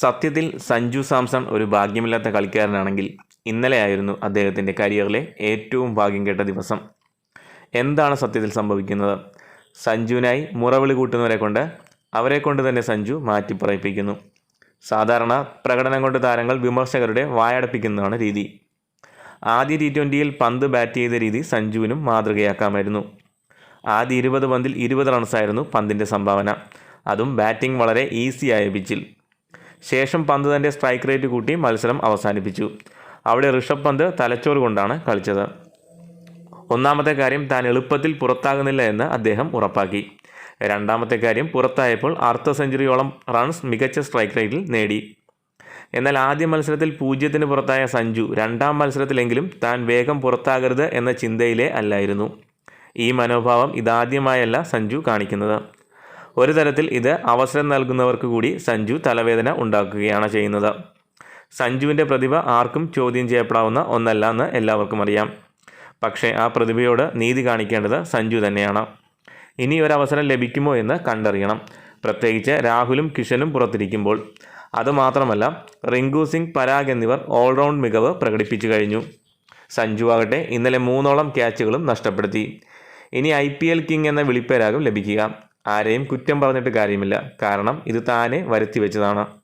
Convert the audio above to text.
സത്യത്തിൽ സഞ്ജു സാംസൺ ഒരു ഭാഗ്യമില്ലാത്ത കളിക്കാരനാണെങ്കിൽ ഇന്നലെയായിരുന്നു അദ്ദേഹത്തിന്റെ കരിയറിലെ ഏറ്റവും ഭാഗ്യം കേട്ട ദിവസം. എന്താണ് സത്യത്തിൽ സംഭവിക്കുന്നത്? സഞ്ജുവിനായി മുറവിളി കൂട്ടുന്നവരെ കൊണ്ട് അവരെ കൊണ്ട് തന്നെ സഞ്ജു മാറ്റിപ്പറയിപ്പിക്കുന്നു. സാധാരണ പ്രകടനം കൊണ്ട് താരങ്ങൾ വിമർശകരുടെ വായടപ്പിക്കുന്നതാണ് രീതി. ആദ്യ ടി ട്വന്റിയിൽ പന്ത് ബാറ്റ് ചെയ്ത രീതി സഞ്ജുവിനും മാതൃകയാക്കാമായിരുന്നു. ആദ്യ ഇരുപത് പന്തിൽ ഇരുപത് റൺസായിരുന്നു പന്തിന്റെ സംഭാവന. അതും ബാറ്റിംഗ് വളരെ ഈസിയായ പിച്ചിൽ ശേഷം പന്ത് തന്റെ സ്ട്രൈക്ക് റേറ്റ് കൂട്ടി മത്സരം അവസാനിപ്പിച്ചു. അവിടെ ഋഷഭ് പന്ത് തലച്ചോറ് കൊണ്ടാണ് കളിച്ചത്. ഒന്നാമത്തെ കാര്യം താൻ എളുപ്പത്തിൽ പുറത്താകുന്നില്ല എന്ന് അദ്ദേഹം ഉറപ്പാക്കി. രണ്ടാമത്തെ കാര്യം പുറത്തായപ്പോൾ അർദ്ധ സെഞ്ചുറിയോളം റൺസ് മികച്ച സ്ട്രൈക്ക് റേറ്റിൽ നേടി. എന്നാൽ ആദ്യ മത്സരത്തിൽ പൂജ്യത്തിന് പുറത്തായ സഞ്ജു രണ്ടാം മത്സരത്തിലെങ്കിലും താൻ വേഗം പുറത്താകരുത് എന്ന ചിന്തയിലേ അല്ലായിരുന്നു. ഈ മനോഭാവം ഇതാദ്യമായല്ല സഞ്ജു കാണിക്കുന്നത്. ഒരു തരത്തിൽ ഇത് അവസരം നൽകുന്നവർക്ക് കൂടി സഞ്ജു തലവേദന ഉണ്ടാക്കുകയാണ് ചെയ്യുന്നത്. സഞ്ജുവിന്റെ പ്രതിഭ ആർക്കും ചോദ്യം ചെയ്യപ്പെടാവുന്ന ഒന്നല്ല എന്ന് എല്ലാവർക്കും അറിയാം. പക്ഷേ ആ പ്രതിഭയോട് നീതി കാണിക്കേണ്ടത് സഞ്ജു തന്നെയാണ്. ഇനി ഒരവസരം ലഭിക്കുമോ എന്ന് കണ്ടറിയണം. പ്രത്യേകിച്ച് രാഹുലും കിഷനും പുറത്തിരിക്കുമ്പോൾ. അതുമാത്രമല്ല റിങ്കു സിംഗ് പരാഗ് എന്നിവർ ഓൾറൗണ്ട് മികവ് പ്രകടിപ്പിച്ചു കഴിഞ്ഞു. സഞ്ജു ആകട്ടെ ഇന്നലെ മൂന്നോളം ക്യാച്ചുകളും നഷ്ടപ്പെടുത്തി. ഇനി ഐ പി എൽ കിങ് എന്ന വിളിപ്പേരാകും ലഭിക്കുക. ആരെയും കുറ്റം പറഞ്ഞിട്ട് കാര്യമില്ല. കാരണം ഇത് താനെ വരുത്തി വെച്ചതാണ്